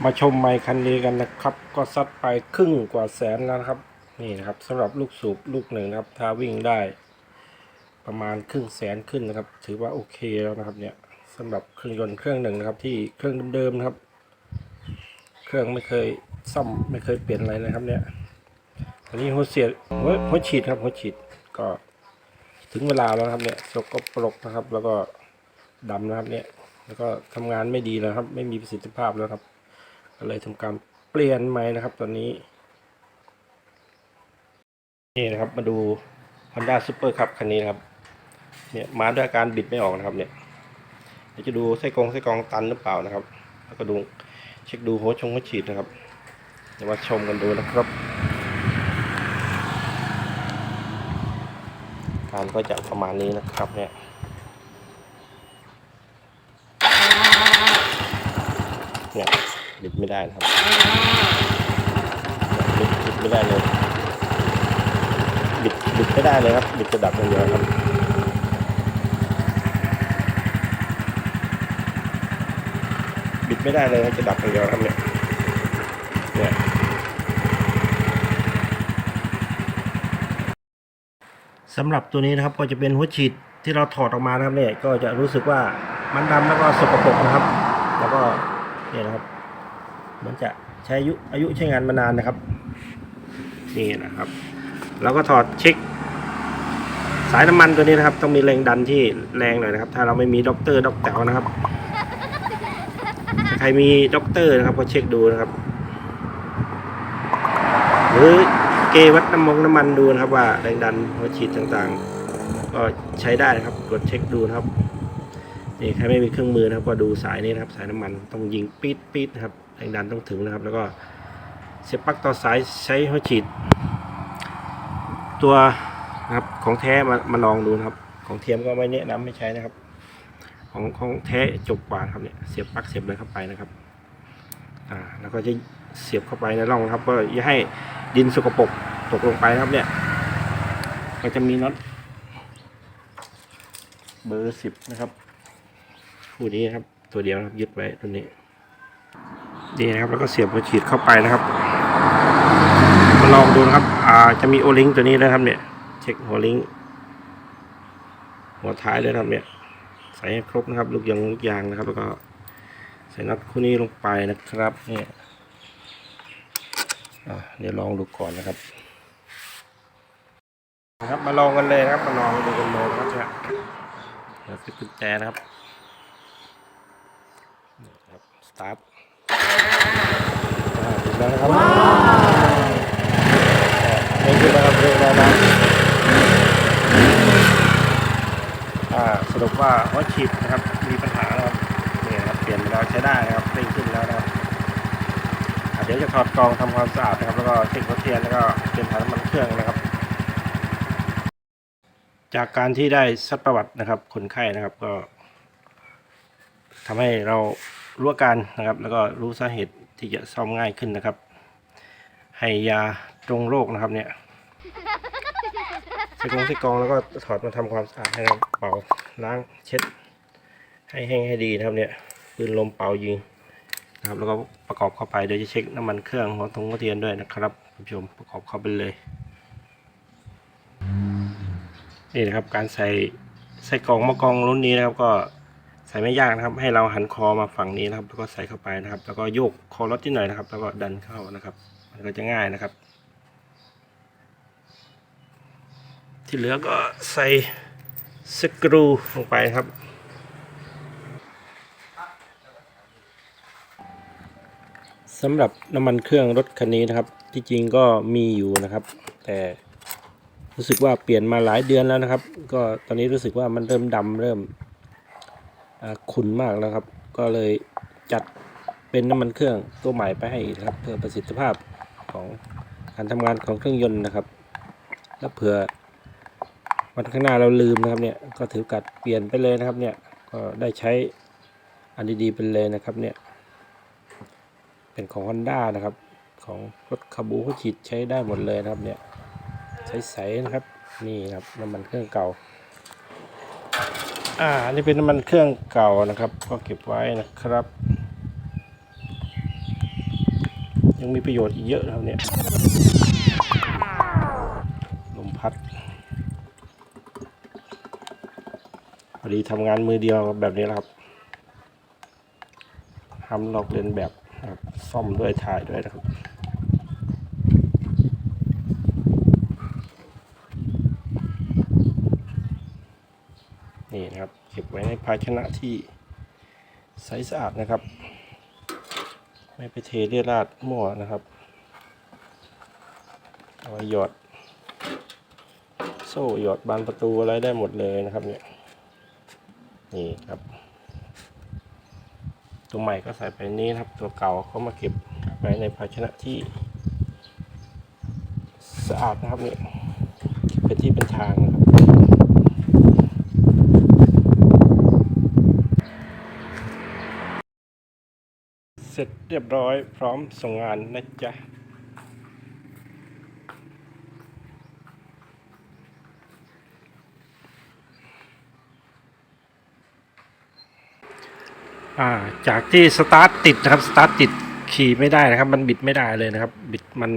มาชมไมค์คันนี้กันนะครับ ก็ซัดไปครึ่งกว่าแสนแล้วครับ นี่นะครับสำหรับลูกสูบลูกหนึ่งนะครับ ถ้าวิ่งได้ ประมาณครึ่งแสนขึ้นนะครับ ถือว่าโอเคแล้วนะครับ เนี่ยสำหรับเครื่องยนต์เครื่องหนึ่งนะครับ ที่เครื่องเดิมๆนะครับ เครื่องไม่เคยซ่อมไม่เคยเปลี่ยนอะไรนะครับ เนี่ยอันนี้หัวเสียหัวฉีดครับหัวฉีดก็ถึงเวลาแล้วครับเนี่ยสกปรกนะครับ แล้วก็ดำนะครับเนี่ย แล้วก็ทำงานไม่ดีแล้วครับ ไม่มีประสิทธิภาพแล้วครับ ก็เลยทำการเปลี่ยนใหม่นะครับตอนนี้ นี่นะครับมาดู Honda Super ครับคันนี้นะครับ เนี่ยมาด้วยอาการบิดไม่ออกนะครับ เนี่ยเดี๋ยวจะดูไส้กรงไส้กรองตันหรือเปล่านะครับ แล้วก็ดูเช็คดูหัวชงหัวฉีดนะครับ เดี๋ยวมาชมกันดูนะครับ การก็จะประมาณนี้นะครับเนี่ยเนี่ย บิดไม่ได้นะครับบิดบิดไม่ได้เลยบิดบิดไม่ได้เลยครับบิดจะดับอย่างเดียวครับบิดไม่ได้เลยครับจะดับอย่างเดียวครับเนี่ยเนี่ยสำหรับตัวนี้นะครับก็จะเป็นหัวฉีดที่เราถอดออกมานะครับเนี่ยก็จะรู้สึกว่ามันดำแล้วก็สกปรกนะครับ แล้วก็เนี่ยนะครับ มันจะใช้อายุอายุใช้งานมานานนะครับ นี่นะครับ แล้วก็ถอดเช็ค สายน้ำมันตัวนี้นะครับ ต้องมีแรงดันที่แรงหน่อยนะครับ ถ้าเราไม่มีด็อกเตอร์ด็อกแต๋วนะครับใครมีด็อกเตอร์นะครับก็เช็คดูนะครับ หรือเกวัดน้ำมงน้ำมันดูนะครับ ว่าแรงดันหัวฉีดต่างๆ ก็ใช้ได้นะครับกดเช็คดูนะครับนี่ใครไม่มีเครื่องมือนะครับ ก็ดูสายนี้นะครับ สายน้ำมันต้องยิงปี๊ดปี๊ดนะครับ รงดันต้องถึงนะครับ แล้วก็เสียบปลั๊กต่อสายใช้หัวฉีด ตัวนะครับของแท้มามาลองดูนะครับ ของเทียมก็ไม่แนะนำไม่ใช้นะครับ ของของแท้จบกว่าครับเนี่ยเสียบปลั๊กเสียบเลยเข้าไปนะครับอ่าแล้วก็จะเสียบเข้าไปในร่องครับ ก็อย่าให้ดินสกปรกตกลงไปนะครับเนี่ยก็จะมีน็อตเบอร์สิบนะครับ คู่นี้ครับ ตัวเดียวนะครับยึดไว้ตัวนี้ ดีนะครับแล้วก็เสียบหัวฉีดเข้าไปนะครับมาลองดูนะครับอ่าจะมีโอลิงตัวนี้นะครับเนี่ยเช็คหัวลิงหัวท้ายเลยนะครับเนี่ยใส่ให้ครบนะครับ ลูกยางลูกยางนะครับ แล้วก็ใส่น็อตคู่นี้ลงไปนะครับเนี่ยเดี๋ยวลองดูก่อนนะครับนะครับ มาลองกันเลยนะครับมาลองดูกันเลยนะครับเนี่ยเดี๋ยวปิดกุญแจนะครับนี่ครับสตาร์ท อ่าติดแล้วนะครับไม่ขึ้นแล้วครับเรียกแล้วนะอ่าสรุปว่าหัวฉีดนะครับมีปัญหาแล้วครับนี่นะครับเปลี่ยนแล้วใช้ได้นะครับเร่งขึ้นแล้วนะครับเดี๋ยวจะถอดกรองทำความสะอาดนะครับ แล้วก็เช็คหัวเทียนแล้วก็เปลี่ยนถ่ายน้ำมันเครื่องนะครับ จากการที่ได้ซัดประวัตินะครับคนไข้นะครับก็ทำให้เรา รู้อาการนะครับ แล้วก็รู้สาเหตุที่จะซ่อมง่ายขึ้นนะครับ ให้ยาตรงโรคนะครับเนี่ยใส่กรงใส่กองแล้วก็ถอดมาทำความสะอาดให้เราเป่าล้างเช็ด ให้แห้งให้ดีนะครับเนี่ยปืนลมเป่ายิงนะครับ แล้วก็ประกอบเข้าไปเดี๋ยวจะเช็คน้ำมันเครื่องหัวตรงหัวเทียนด้วยนะครับคุณผู้ชมประกอบเข้าไปเลยนี่นะครับการใส่ใส่กล่องมะกองรุ่นนี้นะครับก็ ส่ไม่ยากนะครับ ให้เราหันคอมาฝั่งนี้นะครับ แล้วก็ใส่เข้าไปนะครับ แล้วก็โยกคอรถนิดหน่อยนะครับ แล้วก็ดันเข้านะครับ มันก็จะง่ายนะครับ ที่เหลือก็ใส่สกรูลงไปครับสำหรับน้ำมันเครื่องรถคันนี้นะครับ ที่จริงก็มีอยู่นะครับ แต่รู้สึกว่าเปลี่ยนมาหลายเดือนแล้วนะครับ ก็ตอนนี้รู้สึกว่ามันเริ่มดำเริ่ม ขุ่นมากแล้วครับ ก็เลยจัดเป็นน้ำมันเครื่องตัวใหม่ไปให้อีกครับ เพื่อประสิทธิภาพของการทำงานของเครื่องยนต์นะครับ แล้วเผื่อวันข้างหน้าเราลืมนะครับเนี่ยก็ถือกัดเปลี่ยนไปเลยนะครับเนี่ยก็ได้ใช้อันดีๆไปเลยนะครับเนี่ยเป็นของ Honda นะครับ ของรถคาบูเขาฉีดใช้ได้หมดเลยนะครับเนี่ยใสๆนะครับนี่นะครับน้ำมันเครื่องเก่า อ่านนี้เป็นน้ำมันเครื่องเก่านะครับ ก็เก็บไว้นะครับ ยังมีประโยชน์อีกเยอะครับเนี่ยลมพัดพอดีทำงานมือเดียวแบบนี้แหละครับทำลอกเลียนแบบซ่อมด้วยถ่ายด้วยนะครับ นี่นะครับ เก็บไว้ ในภาชนะที่ใสสะอาดนะครับ ไม่ไปเทเรี่ยราดมั่วนะครับเอาไว้หยอด โซ่หยอดบานประตูอะไรได้หมดเลยนะครับเนี่ยนี่ครับ ตัวใหม่ก็ใส่ไปนี้นะครับ ตัวเก่าเขามาเก็บไว้ในภาชนะที่ สะอาดนะครับเนี่ยเป็นที่เป็นทางนะครับ ร็จเรียบร้อยพร้อมส่งงานนะจ๊ะาจากที่สตาร์ทติดนะครับสตาร์ทติดขี่ไม่ได้นะครับ มันบิดไม่ได้เลยนะครับ บิดมัน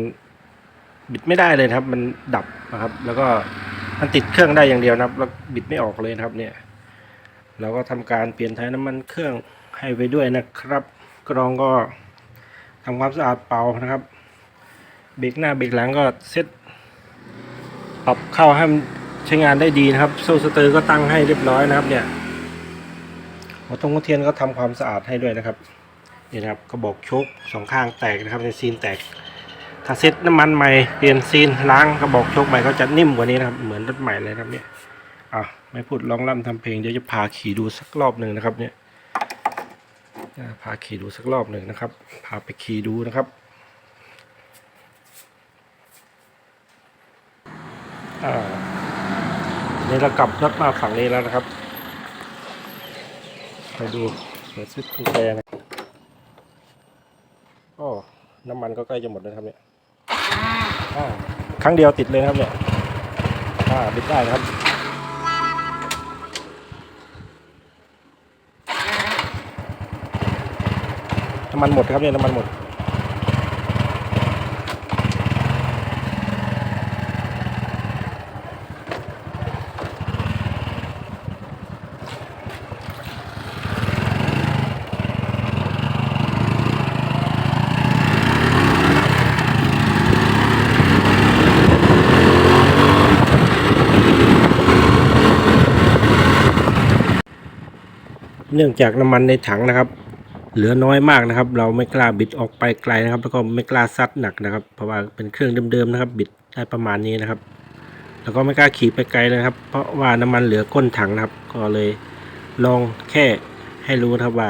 บิดไม่ได้เลยนะครับมันดับนะครับ แล้วก็มันติดเครื่องได้อย่างเดียวนะครับแล้วบิดไม่ออกเลยนะครับเนี่ยเราก็ทำการเปลี่ยนถ่ายน้ำมันเครื่องให้ไปด้วยนะครับ กรองก็ทำความสะอาดเป่านะครับ เบรกหน้าเบรกหลังก็เซ็ตปรับเข้าให้มันใช้งานได้ดีนะครับโซ่สเตอร์ก็ตั้งให้เรียบร้อยนะครับ เนี่ยหัวตรงหัวเทียนก็ทำความสะอาดให้ด้วยนะครับนี่นะครับกระบอกชคสองข้างแตกนะครับในซีนแตก ถ้าเซ็ตน้ำมันใหม่เปลี่ยนซีนล้างกระบอกชคใหม่ก็จะนิ่มกว่านี้นะครับ เหมือนรถใหม่เลยนะครับเนี่ยอะไม่พูดร้องร่ำทำเพลงเดี๋ยวจะพาขี่ดูสักรอบหนึ่งนะครับเนี่ย พาขี่ดูสักรอบหนึ่งนะครับ พาไปขี่ดูนะครับนี่เรากลับรถมาฝั่งนี้แล้วนะครับ ไปดูเปิดซิปกุญแจนะโอ้น้ำมันก็ใกล้จะหมดแล้วครับเนี่ยครั้งเดียวติดเลยครับเนี่ยบิดได้นะครับ น้ำมันหมดครับเนี่ยน้ำมันหมดเนื่องจากน้ำมันในถังนะครับ เหลือน้อยมากนะครับ เราไม่กล้าบิดออกไปไกลนะครับ แล้วก็ไม่กล้าซัดหนักนะครับ เพราะว่าเป็นเครื่องเดิมๆนะครับ บิดได้ประมาณนี้นะครับ แล้วก็ไม่กล้าขี่ไปไกลเลยนะครับ เพราะว่าน้ำมันเหลือก้นถังนะครับ ก็เลยลองแค่ให้รู้นะครับว่า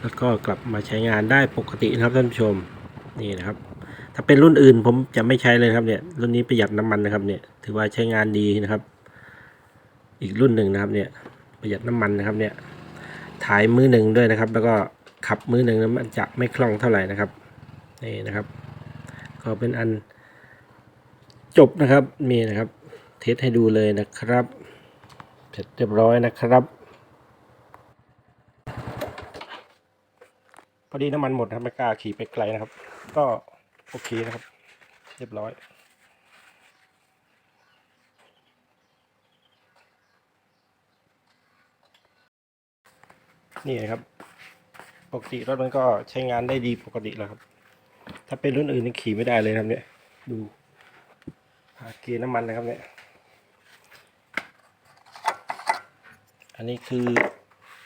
แล้วก็กลับมาใช้งานได้ปกตินะครับท่านผู้ชมนี่นะครับ ถ้าเป็นรุ่นอื่นผมจะไม่ใช้เลยครับเนี่ยรุ่นนี้ประหยัดน้ำมันนะครับเนี่ยถือว่าใช้งานดีนะครับ อีกรุ่นหนึ่งนะครับเนี่ยประหยัดน้ำมันนะครับเนี่ยถ่ายมือหนึ่งด้วยนะครับ แล้วก็ ขับมือหนึ่งแล้วมันจะไม่คล่องเท่าไหร่นะครับนี่นะครับ ก็เป็นอันจบนะครับมีนะครับ เทสให้ดูเลยนะครับ เสร็จเรียบร้อยนะครับพอดีน้ำมันหมดครับไม่กล้าขี่ไปไกลนะครับ ก็โอเคนะครับ เรียบร้อยนี่นครับ ปกติรถมันก็ใช้งานได้ดีปกติแล้วครับ ถ้าเป็นรุ่นอื่นนี่ขี่ไม่ได้เลยครับ เนี่ย ดูหาเกียร์น้ำมันนะครับเนี่ย อันนี้คือ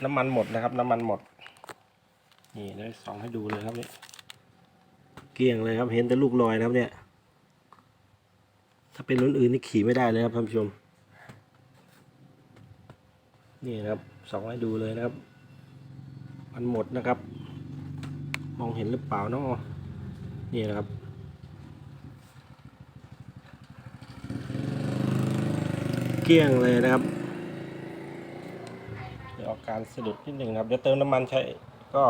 น้ำมันหมดนะครับ น้ำมันหมด นี่ได้สองให้ดูเลยครับเนี่ย เกลี้ยงเลยครับ เห็นแต่ลูกลอยนะครับเนี่ย ถ้าเป็นรุ่นอื่นนี่ขี่ไม่ได้เลยครับท่านผู้ชม นี่นะครับสองให้ดูเลยนะครับ มันหมดนะครับ มองเห็นหรือเปล่าเนาะนี่นะครับเกลี้ยงเลยนะครับ เดี๋ยวออการสะดุดนิดหนึ่งนะครับเดี๋ยวเติมน้ำมันใช้ก็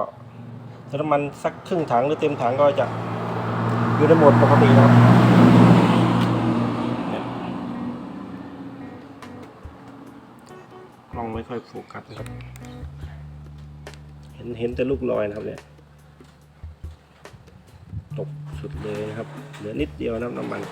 เติมน้ำมันสักครึ่งถังหรือเต็มถังก็จะอยู่ในโหมดปกตินะครับกล้องไม่ค่อยโฟกัสนะครับ เห็นแต่ลูกลอยนะครับเนี่ยตกสุดเลยนะครับ เหลือนิดเดียวน้ำน้ำมัน